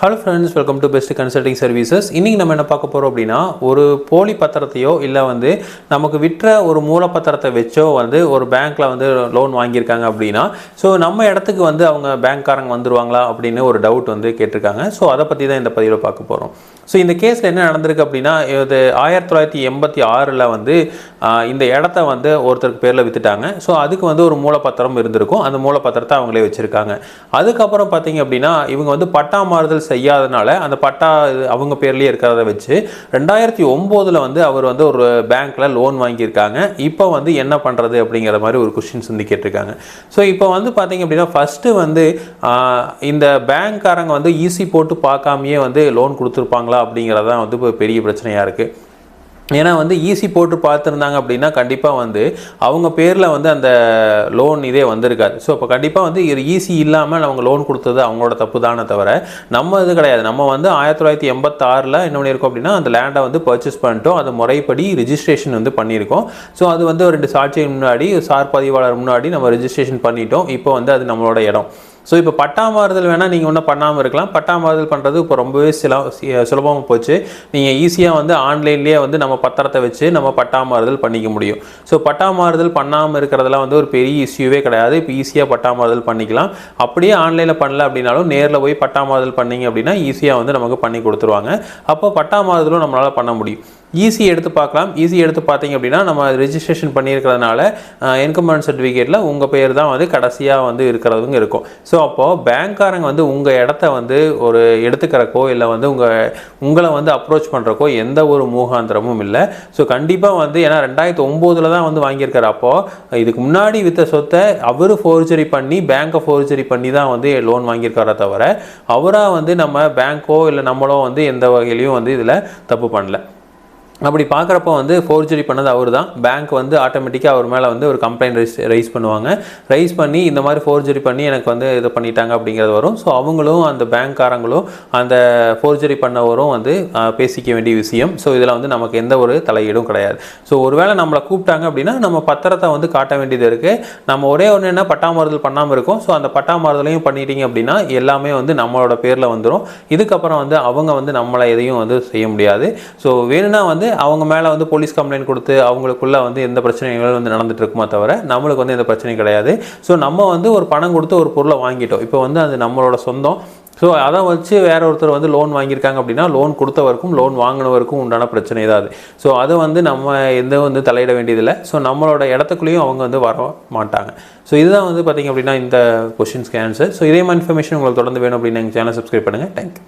Hello friends welcome to best consulting services இன்றைக்கி நம்ம என்ன பார்க்க போகிறோம் அப்படின்னா ஒரு போலி பத்திரத்தையோ இல்லை வந்து நமக்கு விற்ற ஒரு மூலப்பத்திரத்தை வச்சோ வந்து ஒரு பேங்க்கில் வந்து லோன் வாங்கியிருக்காங்க அப்படின்னா ஸோ நம்ம இடத்துக்கு வந்து அவங்க பேங்க்காரங்க வந்துருவாங்களா அப்படின்னு ஒரு டவுட் வந்து கேட்டிருக்காங்க. ஸோ அதை பற்றி தான் இந்த பதிவில் பார்க்க போகிறோம் ஸோ இந்த கேஸில் என்ன நடந்திருக்கு அப்படின்னா இது ஆயிரத்தி தொள்ளாயிரத்தி எண்பத்தி ஆறில் வந்து இந்த இடத்த வந்து ஒருத்தருக்கு பேரில் விற்றுட்டாங்க ஸோ அதுக்கு வந்து ஒரு மூலப்பத்திரம் இருந்திருக்கும். அந்த மூலப்பத்திரத்தை அவங்களே வச்சுருக்காங்க. அதுக்கப்புறம் பார்த்தீங்க அப்படின்னா இவங்க வந்து பட்டா மாறுதல் செய்யாதனால அந்த பட்டா இது அவங்க பேர்லேயே இருக்கிறத வச்சு ரெண்டாயிரத்தி ஒம்போதில் வந்து அவர் வந்து ஒரு பேங்க்கில் லோன் வாங்கியிருக்காங்க. இப்போ வந்து என்ன பண்ணுறது அப்படிங்கிற மாதிரி ஒரு கொஷின்ஸ் வந்து கேட்டிருக்காங்க. ஸோ இப்போ வந்து பார்த்தீங்க அப்படின்னா ஃபஸ்ட்டு வந்து இந்த பேங்க்காரங்க வந்து ஈஸி போட்டு பார்க்காமயே வந்து லோன் கொடுத்துருப்பாங்களா அப்படிங்கிறதான் வந்து இப்போ பெரிய பிரச்சனையாக இருக்குது ஏன்னா வந்து ஈஸி போட்டு பார்த்துருந்தாங்க அப்படின்னா கண்டிப்பாக வந்து அவங்க பேரில் வந்து அந்த லோன் இதே வந்திருக்காது. ஸோ இப்போ கண்டிப்பாக வந்து இது ஈஸி இல்லாமல் அவங்க லோன் கொடுத்தது அவங்களோட தப்பு தானே தவிர நம்ம இது கிடையாது. நம்ம வந்து ஆயிரத்தி தொள்ளாயிரத்தி எண்பத்தாறில் என்ன பண்ணியிருக்கோம் அப்படின்னா அந்த லேண்டை வந்து பர்ச்சேஸ் பண்ணிட்டோம். அது முறைப்படி ரிஜிஸ்ட்ரேஷன் வந்து பண்ணியிருக்கோம். ஸோ அது வந்து ஒரு ரெண்டு சாட்சியின் முன்னாடி சார் பதிவாளர் முன்னாடி நம்ம ரிஜிஸ்ட்ரேஷன் பண்ணிட்டோம். இப்போ வந்து அது நம்மளோட இடம். ஸோ இப்போ பட்டா மாறுதல் வேணால் நீங்கள் ஒன்றும் பண்ணாமல் இருக்கலாம். பட்டா மாறுதல் பண்ணுறது இப்போ ரொம்பவே சில சுலபமாக போச்சு. நீங்கள் ஈஸியாக வந்து ஆன்லைன்லேயே வந்து நம்ம பத்திரத்தை வச்சு நம்ம பட்டா மாறுதல் பண்ணிக்க முடியும். ஸோ பட்டா மாறுதல் பண்ணாமல் இருக்கிறதெல்லாம் வந்து ஒரு பெரிய இஷ்யூவே கிடையாது. இப்போ ஈஸியாக பட்டா மாறுதல் பண்ணிக்கலாம். அப்படியே ஆன்லைனில் பண்ணல அப்படின்னாலும் நேரில் போய் பட்டா மாறுதல் பண்ணீங்க அப்படின்னா ஈஸியாக வந்து நமக்கு பண்ணி கொடுத்துருவாங்க. அப்போ பட்டா மாறுதலும் நம்மளால் பண்ண முடியும். ஈஸி எடுத்து பார்க்கலாம். ஈஸி எடுத்து பார்த்தீங்க அப்படின்னா நம்ம ரிஜிஸ்ட்ரேஷன் பண்ணியிருக்கிறதுனால இன்கம் சர்டிஃபிகேட்டில் உங்கள் பேர் தான் வந்து கடைசியாக வந்து இருக்கிறதுங்க இருக்கும். ஸோ அப்போது பேங்க்காரங்க வந்து உங்கள் இடத்த வந்து ஒரு எடுத்துக்கிறக்கோ இல்லை வந்து உங்கள் உங்களை வந்து அப்ரோச் பண்ணுறக்கோ எந்த ஒரு மூகாந்திரமும் இல்லை. ஸோ கண்டிப்பாக வந்து ஏன்னா ரெண்டாயிரத்து ஒம்போதில் தான் வந்து வாங்கியிருக்காரு. அப்போது இதுக்கு முன்னாடி விற்ற சொத்தை அவர் ஃபோர்ஜரி பண்ணி பேங்க்கை ஃபோர்ஜரி பண்ணி தான் வந்து லோன் வாங்கியிருக்காரே தவிர அவராக வந்து நம்ம பேங்க்கோ இல்லை நம்மளோ வந்து எந்த வகையிலையும் வந்து இதில் தப்பு பண்ணல. அப்படி பார்க்குறப்ப வந்து ஃபோர்ஜரி பண்ணது அவர் தான் பேங்க் வந்து ஆட்டோமேட்டிக்காக அவர் மேலே வந்து ஒரு கம்ப்ளைண்ட் ரைஸ் ரைஸ் பண்ணுவாங்க. ரைஸ் பண்ணி இந்த மாதிரி ஃபோர்ஜரி பண்ணி எனக்கு வந்து இது பண்ணிட்டாங்க அப்படிங்கிறது வரும். ஸோ அவங்களும் அந்த பேங்க்காரங்களும் அந்த ஃபோர்ஜரி பண்ணவரும் வந்து பேசிக்க வேண்டிய விஷயம். ஸோ இதில் வந்து நமக்கு எந்த ஒரு தலையீடும் கிடையாது. ஸோ ஒருவேளை நம்மளை கூப்பிட்டாங்க அப்படின்னா நம்ம பத்திரத்தை வந்து காட்ட வேண்டியது இருக்குது நம்ம ஒரே ஒன்று என்ன பட்டாமறுதல் பண்ணாமல் இருக்கோம். ஸோ அந்த பட்டாமாறுதலையும் பண்ணிட்டீங்க அப்படின்னா எல்லாமே வந்து நம்மளோட பேரில் வந்துடும் இதுக்கப்புறம் வந்து அவங்க வந்து நம்மளை எதையும் வந்து செய்ய முடியாது. ஸோ வேணும்னா வந்து அவங்க மேலே வந்து போலீஸ் கம்ப்ளைண்ட் கொடுத்து அவங்களுக்குள்ள வந்து எந்த பிரச்சனைகளும் வந்து நடந்துட்டு இருக்குமா தவிர நம்மளுக்கு வந்து எந்த பிரச்சனையும் கிடையாது. ஸோ நம்ம வந்து ஒரு பணம் கொடுத்து ஒரு பொருளை வாங்கிட்டோம். இப்போ வந்து அது நம்மளோட சொந்தம். ஸோ அதை வச்சு வேற ஒருத்தர் வந்து லோன் வாங்கியிருக்காங்க அப்படின்னா லோன் கொடுத்தவருக்கும் லோன் வாங்கினவருக்கும் உண்டான பிரச்சனை ஏதாவது ஸோ அதை வந்து நம்ம எந்த வந்து தலையிட வேண்டியதில்லை. ஸோ நம்மளோட இடத்துக்குள்ளேயும் அவங்க வந்து வர மாட்டாங்க. ஸோ இதுதான் வந்து பார்த்திங்க அப்படின்னா இந்த கொஷின்ஸ்க்கு ஆன்சர் ஸோ இதே மாதிரி இன்ஃபர்மேஷன் உங்களுக்கு தொடர்ந்து வேணும் அப்படின்னு எங்கள் சேனல் சப்ஸ்கிரைப் பண்ணுங்கள் தேங்க்யூ